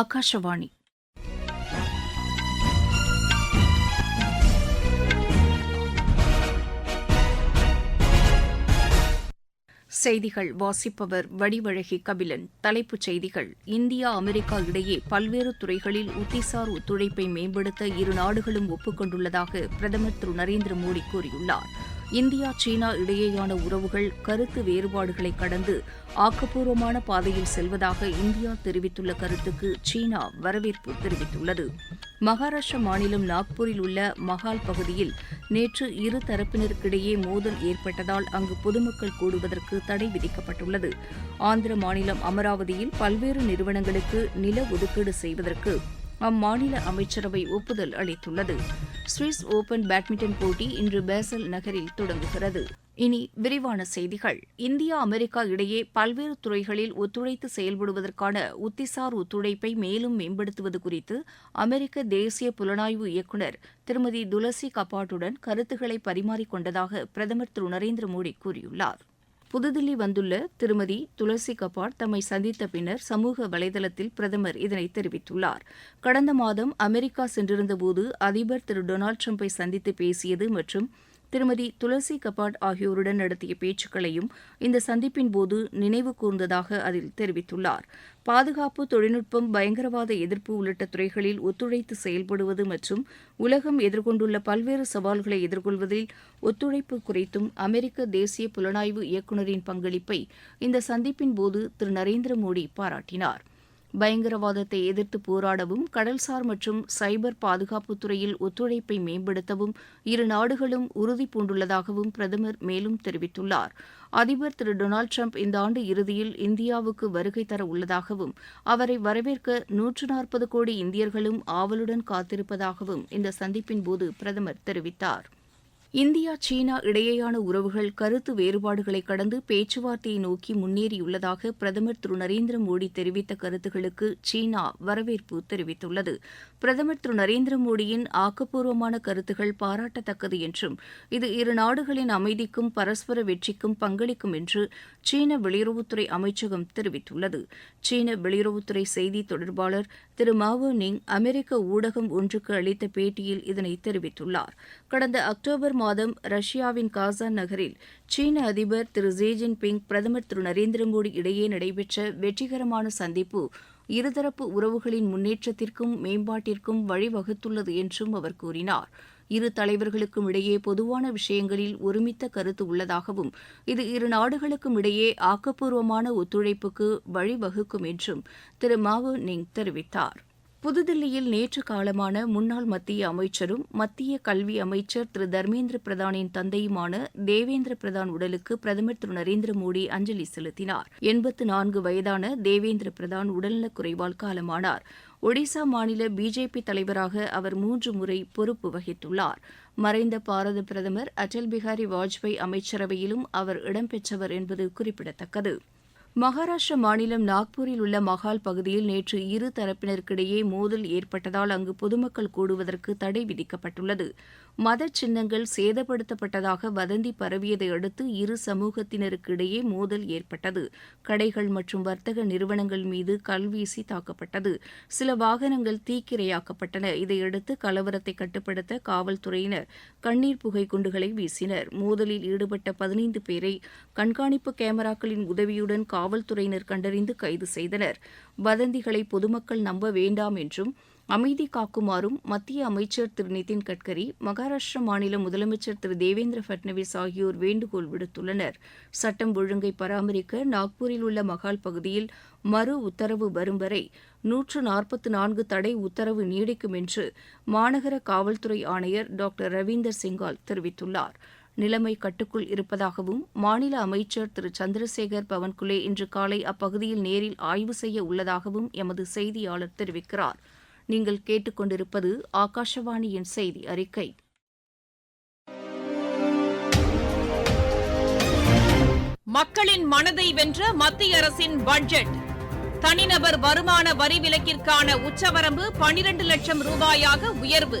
ஆகாஷவாணி செய்திகள் வாசிப்பவர் வடிவழகி கபிலன். தலைப்புச் செய்திகள். இந்தியா அமெரிக்கா இடையே பல்வேறு துறைகளில் உத்திசார் ஒத்துழைப்பை மேம்படுத்த இரு நாடுகளும் ஒப்புக்கொண்டுள்ளதாக பிரதமர் திரு நரேந்திர மோடி கூறியுள்ளார். இந்தியா சீனா இடையேயான உறவுகள் கருத்து வேறுபாடுகளை கடந்து ஆக்கப்பூர்வமான பாதையில் செல்வதாக இந்தியா தெரிவித்துள்ள கருத்துக்கு சீனா வரவேற்பு தெரிவித்துள்ளது. மகாராஷ்டிரா மாநிலம் நாக்பூரில் உள்ள மஹால் பகுதியில் நேற்று இரு தரப்பினருக்கிடையே மோதல் ஏற்பட்டதால் அங்கு பொதுமக்கள் கூடுவதற்கு தடை விதிக்கப்பட்டுள்ளது. ஆந்திர மாநிலம் அமராவதியில் பல்வேறு நிறுவனங்களுக்கு நில ஒதுக்கீடு செய்வதற்கு அம்மாநில அமைச்சரவை ஒப்புதல் அளித்துள்ளது. சுவிஸ் ஓபன் பேட்மிண்டன் போட்டி இன்று பேசல் நகரில் தொடங்குகிறது. இனி விரிவான செய்திகள். இந்தியா அமெரிக்கா இடையே பல்வேறு துறைகளில் ஒத்துழைத்து செயல்படுவதற்கான உத்திசார் ஒத்துழைப்பை மேலும் மேம்படுத்துவது குறித்து அமெரிக்க தேசிய புலனாய்வு இயக்குநர் திருமதி துளசி கபாட்டுடன் கருத்துக்களை பரிமாறிக்கொண்டதாக பிரதமர் திரு. நரேந்திர மோடி கூறியுள்ளார். புதுதில்லி வந்துள்ள திருமதி துளசி கபாட் தம்மை சந்தித்த பின்னர் சமூக வலைதளத்தில் பிரதமர் இதனை தெரிவித்துள்ளார். கடந்த மாதம் அமெரிக்கா சென்றிருந்தபோது அதிபர் திரு டொனால்டு ட்ரம்ப்பை சந்தித்து பேசியது மற்றும் திருமதி துளசி கபாட் ஆகியோருடன் நடத்திய பேச்சுக்களையும் இந்த சந்திப்பின்போது நினைவு கூர்ந்ததாக அதில் தெரிவித்துள்ளார். பாதுகாப்பு தொழில்நுட்பம் பயங்கரவாத எதிர்ப்பு உள்ளிட்ட துறைகளில் ஒத்துழைத்து செயல்படுவது மற்றும் உலகம் எதிர்கொண்டுள்ள பல்வேறு சவால்களை எதிர்கொள்வதில் ஒத்துழைப்பு குறித்தும் அமெரிக்க தேசிய புலனாய்வு இயக்குநரின் பங்களிப்பை இந்த சந்திப்பின் போது திரு. நரேந்திர மோடி பாராட்டினார். பயங்கரவாதத்தை எதிர்த்து போராடவும் கடல்சார் மற்றும் சைபர் பாதுகாப்பு துறையில் ஒத்துழைப்பை மேம்படுத்தவும் இரு நாடுகளும் உறுதி பூண்டுள்ளதாகவும் பிரதமர் மேலும் தெரிவித்துள்ளார். அதிபர் திரு டொனால்டு ட்ரம்ப் இந்த ஆண்டு இறுதியில் இந்தியாவுக்கு வருகை தர உள்ளதாகவும் அவரை வரவேற்க நூற்று நாற்பது கோடி இந்தியர்களும் ஆவலுடன் காத்திருப்பதாகவும் இந்த சந்திப்பின்போது பிரதமர் தெரிவித்தார். இந்தியா சீனா இடையேயான உறவுகள் கருத்து வேறுபாடுகளை கடந்து பேச்சுவார்த்தையை நோக்கி முன்னேறியுள்ளதாக பிரதமர் திரு. நரேந்திர மோடி தெரிவித்த கருத்துகளுக்கு சீனா வரவேற்பு தெரிவித்துள்ளது. பிரதமர் திரு. நரேந்திர மோடியின் ஆக்கப்பூர்வமான கருத்துகள் பாராட்டத்தக்கது என்றும் இது இரு நாடுகளின் அமைதிக்கும் பரஸ்பர வெற்றிக்கும் பங்களிக்கும் என்று சீன வெளியுறவுத்துறை அமைச்சகம் தெரிவித்துள்ளது. சீன வெளியுறவுத்துறை செய்தி தொடர்பாளர் திரு. மாவோ நிங் அமெரிக்க ஊடகம் ஒன்றுக்கு அளித்த பேட்டியில் இதனை தெரிவித்துள்ளார். கடந்த அக்டோபர் மாதம் ரஷ்யாவின் காசான் நகரில் சீன அதிபர் திரு ஜி ஜின்பிங் பிரதமர் திரு நரேந்திர மோடி இடையே நடைபெற்ற வெற்றிகரமான சந்திப்பு இருதரப்பு உறவுகளின் முன்னேற்றத்திற்கும் மேம்பாட்டிற்கும் வழிவகுத்துள்ளது என்றும் அவர் கூறினார். இரு தலைவர்களுக்கும் இடையே பொதுவான விஷயங்களில் ஒருமித்த கருத்து உள்ளதாகவும் இது இரு நாடுகளுக்கும் இடையே ஆக்கப்பூர்வமான ஒத்துழைப்புக்கு வழிவகுக்கும் என்றும் திரு மாவோ நிங் தெரிவித்தார். புதுதில்லியில் நேற்று காலமான முன்னாள் மத்திய அமைச்சரும் மத்திய கல்வி அமைச்சர் திரு. தர்மேந்திர பிரதானின் தந்தையுமான தேவேந்திர பிரதான் உடலுக்கு பிரதமர் திரு. நரேந்திர மோடி அஞ்சலி செலுத்தினார். எண்பத்து நான்கு வயதான தேவேந்திர பிரதான் உடல்நலக் குறைவால் காலமானார். ஒடிசா மாநில பிஜேபி தலைவராக அவர் மூன்று முறை பொறுப்பு வகித்துள்ளார். மறைந்த பாரத பிரதமர் அடல் பிகாரி வாஜ்பாய் அமைச்சரவையிலும் அவர் இடம்பெற்றவர் என்பது குறிப்பிடத்தக்கது. மகாராஷ்டிரா மாநிலம் நாக்பூரில் உள்ள மஹால் பகுதியில் நேற்று இரு தரப்பினருக்கிடையே மோதல் ஏற்பட்டதால் அங்கு பொதுமக்கள் கூடுவதற்கு தடை விதிக்கப்பட்டுள்ளது. மத சின்னங்கள் சேதப்படுத்தப்பட்டதாக வதந்தி பரவியதை அடுத்து இரு சமூகத்தினருக்கிடையே மோதல் ஏற்பட்டது. கடைகள் மற்றும் வர்த்தக நிறுவனங்கள் மீது கல்வீசி தாக்கப்பட்டது. சில வாகனங்கள் தீக்கிரையாக்கப்பட்டன. இதையடுத்து கலவரத்தை கட்டுப்படுத்த காவல்துறையினர் கண்ணீர் புகை குண்டுகளை வீசினர். மோதலில் ஈடுபட்ட பதினைந்து பேரை கண்காணிப்பு கேமராக்களின் உதவியுடன் காவல்துறையினர் கண்டறிந்து கைது செய்தனர். வதந்திகளை பொதுமக்கள் நம்ப வேண்டாம் என்றும் அமைதி காக்குமாறும் மத்திய அமைச்சர் திரு நிதின் கட்கரி மகாராஷ்டிர மாநில முதலமைச்சர் திரு தேவேந்திர பட்னவிஸ் ஆகியோர் வேண்டுகோள் விடுத்துள்ளனர். சட்டம் ஒழுங்கை பராமரிக்க நாக்பூரில் உள்ள மகால் பகுதியில் மறு உத்தரவு வரும் வரை நூற்று நாற்பத்து நான்கு தடை உத்தரவு நீடிக்கும் என்று மாநகர காவல்துறை ஆணையர் டாக்டர் ரவீந்தர் சிங்கால் தெரிவித்துள்ளார். நிலைமை கட்டுக்குள் இருப்பதாகவும் மாநில அமைச்சர் திரு. சந்திரசேகர் பவன்குலே இன்று காலை அப்பகுதியில் நேரில் ஆய்வு செய்ய உள்ளதாகவும் எமது செய்தியாளர் தெரிவிக்கிறார். நீங்கள் கேட்டுக்கொண்டிருப்பது ஆகாஷவாணியின் செய்தி அறிக்கை. மக்களின் மனதை வென்ற மத்திய அரசின் பட்ஜெட். தனிநபர் வருமான வரி விலக்கிற்கான உச்சவரம்பு பனிரண்டு லட்சம் ரூபாயாக உயர்வு.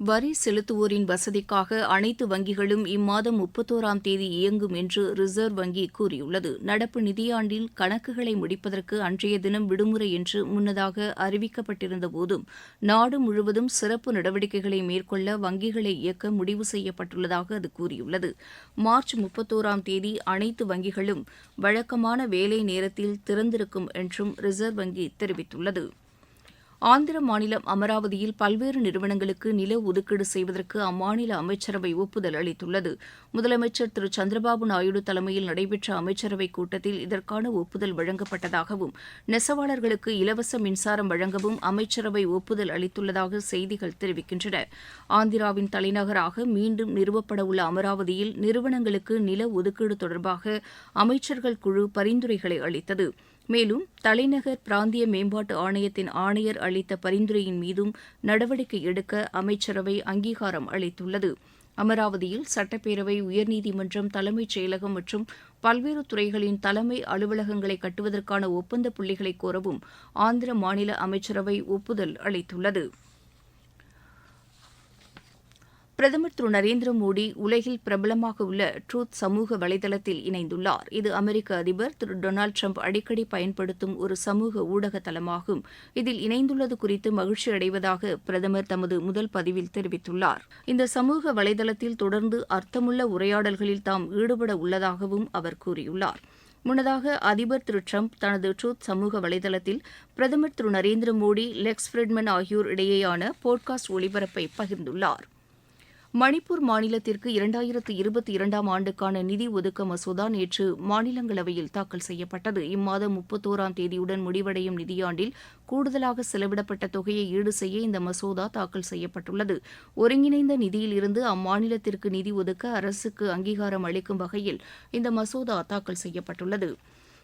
வரி செலுத்துவோரின் வசதிக்காக அனைத்து வங்கிகளும் இம்மாதம் முப்பத்தோராம் தேதி இயங்கும் என்று ரிசர்வ் வங்கி கூறியுள்ளது. நடப்பு நிதியாண்டில் கணக்குகளை முடிப்பதற்கு அன்றைய தினம் விடுமுறை என்று முன்னதாக அறிவிக்கப்பட்டிருந்த போதும் நாடு முழுவதும் சிறப்பு நடவடிக்கைகளை மேற்கொள்ள வங்கிகளை இயக்க முடிவு செய்யப்பட்டுள்ளதாக அது கூறியுள்ளது. மார்ச் முப்பத்தோராம் தேதி அனைத்து வங்கிகளும் வழக்கமான வேலை நேரத்தில் திறந்திருக்கும் என்றும் ரிசர்வ் வங்கி தெரிவித்துள்ளது. ஆந்திர மாநிலம் அமராவதியில் பல்வேறு நிறுவனங்களுக்கு நில ஒதுக்கீடு செய்வதற்கு அம்மாநில அமைச்சரவை ஒப்புதல் அளித்துள்ளது. முதலமைச்சர் திரு. சந்திரபாபு நாயுடு தலைமையில் நடைபெற்ற அமைச்சரவைக் கூட்டத்தில் இதற்கான ஒப்புதல் வழங்கப்பட்டதாகவும் நெசவாளர்களுக்கு இலவச மின்சாரம் வழங்கவும் அமைச்சரவை ஒப்புதல் அளித்துள்ளதாக செய்திகள் தெரிவிக்கின்றன. ஆந்திராவின் தலைநகராக மீண்டும் நிறுவப்படவுள்ள அமராவதியில் நிறுவனங்களுக்கு நில ஒதுக்கீடு தொடர்பாக அமைச்சர்கள் குழு பரிந்துரைகளை அளித்தது. மேலும் தலைநகர் பிராந்திய மேம்பாட்டு ஆணையத்தின் ஆணையர் அளித்த பரிந்துரையின் மீதும் நடவடிக்கை எடுக்க அமைச்சரவை அங்கீகாரம் அளித்துள்ளது. அமராவதியில் சட்டப்பேரவை உயர்நீதிமன்றம் தலைமைச் செயலகம் மற்றும் பல்வேறு துறைகளின் தலைமை அலுவலகங்களை கட்டுவதற்கான ஒப்பந்த புள்ளிகளை கோரவும் ஆந்திர மாநில அமைச்சரவை ஒப்புதல் அளித்துள்ளது. பிரதமர் திரு நரேந்திர மோடி உலகில் பிரபலமாக உள்ள ட்ரூத் சமூக வலைதளத்தில் இணைந்துள்ளார். இது அமெரிக்க அதிபர் திரு டொனால்டு ட்ரம்ப் அடிக்கடி பயன்படுத்தும் ஒரு சமூக ஊடக தளமாகும். இதில் இணைந்துள்ளது குறித்து மகிழ்ச்சி அடைவதாக பிரதமர் தமது முதல் பதிவில் தெரிவித்துள்ளார். இந்த சமூக வலைதளத்தில் தொடர்ந்து அர்த்தமுள்ள உரையாடல்களில் தாம் ஈடுபட உள்ளதாகவும் அவர் கூறியுள்ளார். முன்னதாக அதிபர் திரு ட்ரம்ப் தனது ட்ரூத் சமூக வலைதளத்தில் பிரதமர் திரு நரேந்திர மோடி லெக்ஸ் ஃபிரிட்மன் ஆகியோர் இடையேயான போட்காஸ்ட் ஒளிபரப்பை பகிர்ந்துள்ளார். மணிப்பூர் மாநிலத்திற்கு இரண்டாயிரத்து இருபத்தி இரண்டாம் ஆண்டுக்கான நிதி ஒதுக்க மசோதா நேற்று மாநிலங்களவையில் தாக்கல் செய்யப்பட்டது. இம்மாதம் முப்பத்தோராம் தேதியுடன் முடிவடையும் நிதியாண்டில் கூடுதலாக செலவிடப்பட்ட தொகையை ஈடு செய்ய இந்த மசோதா தாக்கல் செய்யப்பட்டுள்ளது. ஒருங்கிணைந்த நிதியிலிருந்து அம்மாநிலத்திற்கு நிதி ஒதுக்க அரசுக்கு அங்கீகாரம் அளிக்கும் வகையில் இந்த மசோதா தாக்கல் செய்யப்பட்டுள்ளது.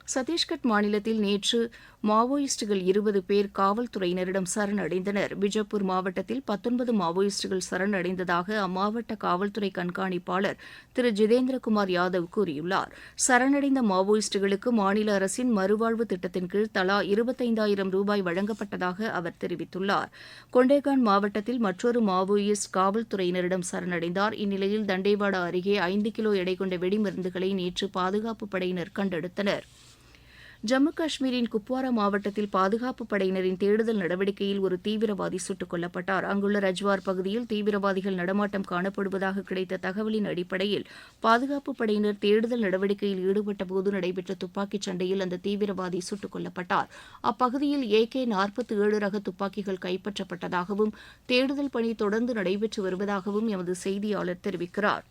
சத்தீஸ்கட் மாநிலத்தில் நேற்று மாவோயிஸ்டுகள் இருபது பேர் காவல்துறையினரிடம் சரணடைந்தனர். பிஜப்பூர் மாவட்டத்தில் பத்தொன்பது மாவோயிஸ்டுகள் சரணடைந்ததாக அம்மாவட்ட காவல்துறை கண்காணிப்பாளர் திரு ஜிதேந்திரகுமார் யாதவ் கூறியுள்ளார். சரணடைந்த மாவோயிஸ்டுகளுக்கு மாநில அரசின் மறுவாழ்வு திட்டத்தின் கீழ் தலா இருபத்தைந்தாயிரம் ரூபாய் வழங்கப்பட்டதாக அவர் தெரிவித்துள்ளார். கொண்டேகான் மாவட்டத்தில் மற்றொரு மாவோயிஸ்ட் காவல்துறையினரிடம் சரணடைந்தார். இந்நிலையில் தண்டேவாடா அருகே ஐந்து கிலோ எடை கொண்ட வெடிமருந்துகளை நேற்று பாதுகாப்பு படையினர் கண்டெடுத்தனர். ஜம்மு காஷ்மீரின் குப்வாரா மாவட்டத்தில் பாதுகாப்பு படையினரின் தேடுதல் நடவடிக்கையில் ஒரு தீவிரவாதி சுட்டுக் கொல்லப்பட்டார். அங்குள்ள ரஜ்வார் பகுதியில் தீவிரவாதிகள் நடமாட்டம் காணப்படுவதாக கிடைத்த தகவலின் அடிப்படையில் பாதுகாப்பு படையினர் தேடுதல் நடவடிக்கையில் ஈடுபட்டபோது நடைபெற்ற துப்பாக்கிச் சண்டையில் அந்த தீவிரவாதி சுட்டுக் கொல்லப்பட்டார். அப்பகுதியில் ஏகே நாற்பத்தி ஏழு ரக துப்பாக்கிகள் கைப்பற்றப்பட்டதாகவும் தேடுதல் பணி தொடர்ந்து நடைபெற்று வருவதாகவும் எமது செய்தியாளர் தெரிவிக்கிறார்.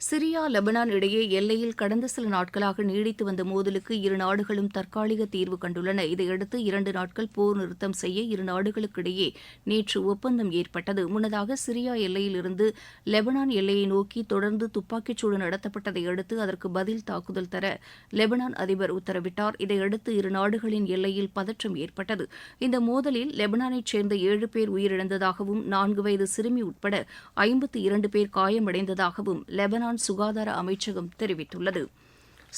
சிரியா லெபனான் இடையே எல்லையில் கடந்த சில நாட்களாக நீடித்து வந்த மோதலுக்கு இரு நாடுகளும் தற்காலிக தீர்வு கண்டுள்ளன. இதையடுத்து இரண்டு நாட்கள் போர் நிறுத்தம் செய்ய இரு நாடுகளுக்கிடையே நேற்று ஒப்பந்தம் ஏற்பட்டது. முன்னதாக சிரியா எல்லையிலிருந்து லெபனான் எல்லையை நோக்கி தொடர்ந்து துப்பாக்கிச்சூடு நடத்தப்பட்டதை அடுத்து அதற்கு பதில் தாக்குதல் தர லெபனான் அதிபர் உத்தரவிட்டார். இதையடுத்து இரு நாடுகளின் எல்லையில் பதற்றம் ஏற்பட்டது. இந்த மோதலில் லெபனானைச் சேர்ந்த ஏழு பேர் உயிரிழந்ததாகவும் நான்கு வயது சிறுமி உட்பட ஐம்பத்தி இரண்டு பேர் காயமடைந்ததாகவும் லெபனான் சுகாதார அமைச்சகம் தெரிவித்துள்ளது.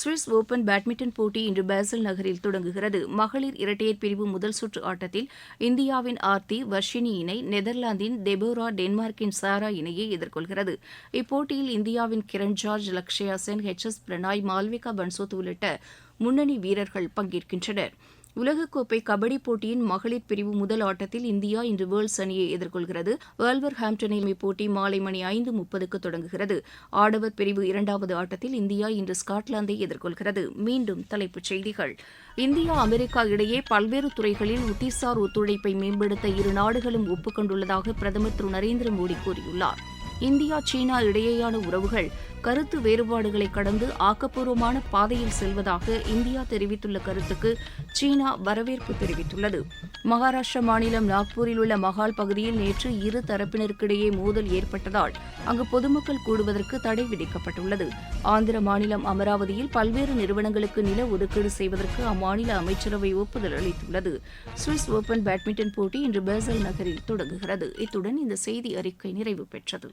சுவிஸ் ஓபன் பேட்மிண்டன் போட்டி இன்று பேசல் நகரில் தொடங்குகிறது. மகளிர் இரட்டையர் பிரிவு முதல் சுற்று ஆட்டத்தில் இந்தியாவின் ஆர்த்தி வர்ஷினி இணை நெதர்லாந்தின் டெபோரா டென்மார்க்கின் சாரா இணையை எதிர்கொள்கிறது. இப்போட்டியில் இந்தியாவின் Kiran George Lakshya Sen H S Prannoy Malvika Bansod உள்ளிட்ட முன்னணி வீரர்கள் பங்கேற்கின்றனர். உலகக்கோப்பை கபடி போட்டியின் மகளிர் பிரிவு முதல் ஆட்டத்தில் இந்தியா இன்று வேர்ல்ஸ் அணியை எதிர்கொள்கிறது. வேல்வர் ஹாம்டனில் இப்போட்டி மாலை மணி ஐந்து முப்பதுக்கு தொடங்குகிறது. ஆடவர் பிரிவு இரண்டாவது ஆட்டத்தில் இந்தியா இன்று ஸ்காட்லாந்தை எதிர்கொள்கிறது. மீண்டும் தலைப்புச் செய்திகள். இந்தியா அமெரிக்கா இடையே பல்வேறு துறைகளில் உத்திசார் ஒத்துழைப்பை மேம்படுத்த இரு நாடுகளும் ஒப்புக்கொண்டுள்ளதாக பிரதமர் திரு நரேந்திர மோடி கூறியுள்ளார். இந்தியா சீனா இடையேயான உறவுகள் கருத்து வேறுபாடுகளை கடந்து ஆக்கப்பூர்வமான பாதையில் செல்வதாக இந்தியா தெரிவித்துள்ள கருத்துக்கு சீனா வரவேற்பு தெரிவித்துள்ளது. மகாராஷ்டிரா மாநிலம் நாக்பூரில் உள்ள மகால் பகுதியில் நேற்று இரு தரப்பினருக்கிடையே மோதல் ஏற்பட்டதால் அங்கு பொதுமக்கள் கூடுவதற்கு தடை விதிக்கப்பட்டுள்ளது. ஆந்திர மாநிலம் அமராவதியில் பல்வேறு நிறுவனங்களுக்கு நில ஒதுக்கீடு செய்வதற்கு அம்மாநில அமைச்சரவை ஒப்புதல் அளித்துள்ளது. சுவிஸ் ஓபன் பேட்மிண்டன் போட்டி இன்று பேசல் நகரில் தொடங்குகிறது. இத்துடன் இந்த செய்தி அறிக்கை நிறைவு பெற்றது.